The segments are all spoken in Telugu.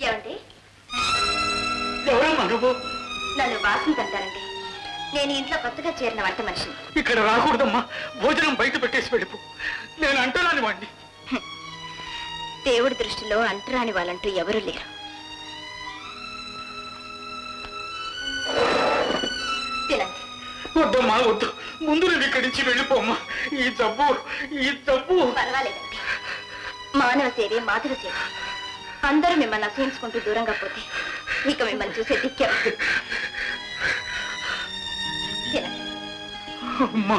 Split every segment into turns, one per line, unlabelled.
ఏమండి?
ఎవరమ్మా నువ్వు?
నన్ను వాసంతి అంటారండి నేను ఇంట్లో కొత్తగా చేరిన వంట మనిషిని.
ఇక్కడ రాకూడదమ్మా. భోజనం బయట పెట్టేసి వెళ్ళిపో. నేను అంటరాని వాడిని
దేవుడి దృష్టిలో అంటరాని వాళ్ళంటూ ఎవరూ లేరు. తినండి.
వద్దమ్మా వద్దు. ముందు నువ్వు ఇక్కడి నుంచి వెళ్ళిపోమ్మా ఈ జబ్బు ఈ జబ్బు.
పర్వాలేదండి. మానవ సేవే మాధవ సేవ. అందరూ మిమ్మల్ని అసహించుకుంటూ దూరంగా పోతే ఇక మిమ్మల్ని చూసే దిక్కే
అమ్మా.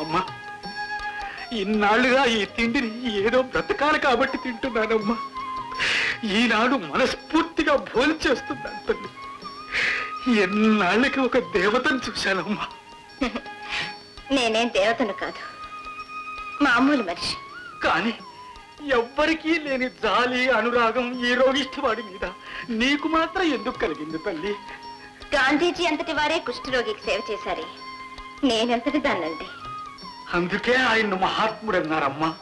అమ్మా ఇన్నాళ్ళుగా ఈ తిండిని ఏదో బ్రతకాలి కాబట్టి తింటున్నానమ్మా. ఈనాడు మనస్ఫూర్తిగా భోజనం చేస్తున్నాను తల్లి. ఎన్నాళ్ళకి ఒక దేవతను చూశానమ్మా.
నేనేం దేవతను కాదు మామూలు మనిషి.
కానీ ఎవ్వరికీ లేని జాలి అనురాగం ఈ రోగిష్టి వాడి మీద. నీకు మాత్రం ఎందుకు కలిగింది తల్లి?
గాంధీజీ అంతటి వారే కుష్ఠరోగికి సేవ చేశారే. నేనెంతటి దాన్నండి?
అందుకే ఆయన మహాత్ముడు అన్నారమ్మా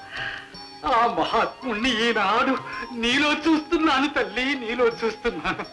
ఆ మహాత్ముణ్ణి ఈనాడు నీలో చూస్తున్నాను తల్లి నీలో చూస్తున్నాను.